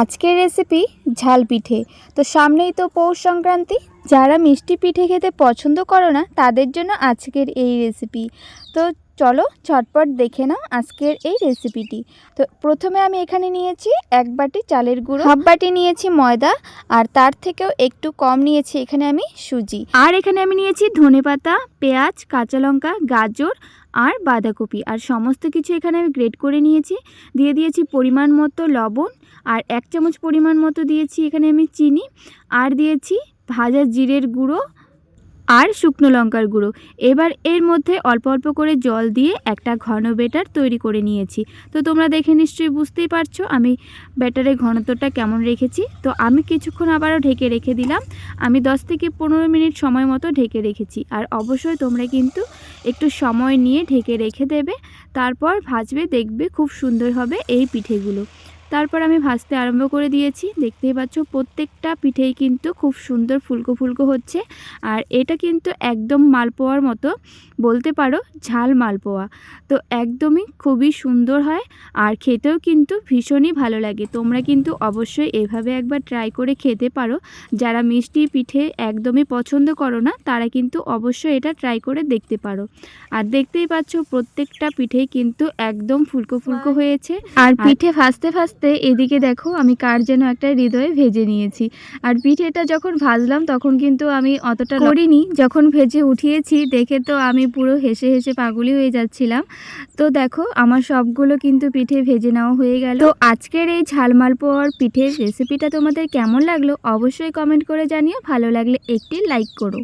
আজকের রেসিপি ঝাল পিঠে। তো সামনেই তো পৌষ সংক্রান্তি। যারা মিষ্টি পিঠে খেতে পছন্দ করো না, তাদের জন্য আজকের এই রেসিপি তো চলো ঝটপট দেখে নাও আজকের এই রেসিপিটি তো প্রথমে আমি এখানে নিয়েছি এক বাটি চালের গুঁড়ো, হাফ বাটি নিয়েছি ময়দা, আর তার থেকেও একটু কম নিয়েছি এখানে আমি সুজি। আর এখানে আমি নিয়েছি ধনেপাতা পেঁয়াজ, কাঁচা লঙ্কা, গাজর আর বাঁধাকপি। আর সমস্ত কিছু এখানে আমি গ্রেট করে নিয়েছি। দিয়ে দিয়েছি পরিমাণ মতো লবণ, আর এক চামচ পরিমাণ মতো দিয়েছি এখানে আমি চিনি। আর দিয়েছি ভাজা জিরের গুঁড়ো আর শুকনো লঙ্কার গুঁড়ো। এবার এর মধ্যে অল্প অল্প করে জল দিয়ে একটা ঘন বেটার তৈরি করে নিয়েছি। তো তোমরা দেখে নিশ্চয়ই বুঝতেই পারছ আমি ব্যাটারের ঘনত্বটা কেমন রেখেছি। তো আমি কিছুক্ষণ আবারও ঢেকে রেখে দিলাম। আমি 10 থেকে পনেরো মিনিট সময় মতো ঢেকে রেখেছি। আর অবশ্যই তোমরা কিন্তু একটু সময় নিয়ে ঢেকে রেখে দেবে। তারপর ভাজবে, দেখবে খুব সুন্দর হবে এই পিঠেগুলো। তারপর আমি ভাজতে আরম্ভ করে দিয়েছি। দেখতেই পাচ্ছ প্রত্যেকটা পিঠেই কিন্তু খুব সুন্দর ফুলকো ফুলকো হচ্ছে। আর এটা কিন্তু একদম মালপোয়ার মতো বলতে পারো ঝাল মালপোয়া। তো একদমই খুবই সুন্দর হয় আর খেতেও কিন্তু ভীষণই ভালো লাগে। তোমরা কিন্তু অবশ্যই এভাবে একবার ট্রাই করে খেতে পারো। যারা মিষ্টি পিঠে একদমই পছন্দ করো না তারা কিন্তু অবশ্যই এটা ট্রাই করে দেখতে পারো। আর দেখতেই পাচ্ছ প্রত্যেকটা পিঠেই কিন্তু একদম ফুলকো ফুলকো হয়েছে। আর পিঠে ভাজতে ভাজতে এদিকে দেখো আমি কার যেন একটা হৃদয়ে ভেজে নিয়েছি। আর পিঠেটা যখন ভাজলাম তখন কিন্তু আমি অতটা করিনি যখন ভেজে উঠিয়েছি দেখে তো আমি পুরো হেসে হেসে পাগলি হয়ে যাচ্ছিলাম। তো দেখো আমার সবগুলো কিন্তু পিঠে ভেজে নেওয়া হয়ে গেল। তো আজকের এই ঝালমাল পোয়ার পিঠের রেসিপিটা তোমাদের কেমন লাগল অবশ্যই কমেন্ট করে জানিও। ভালো লাগলে একটি লাইক করো।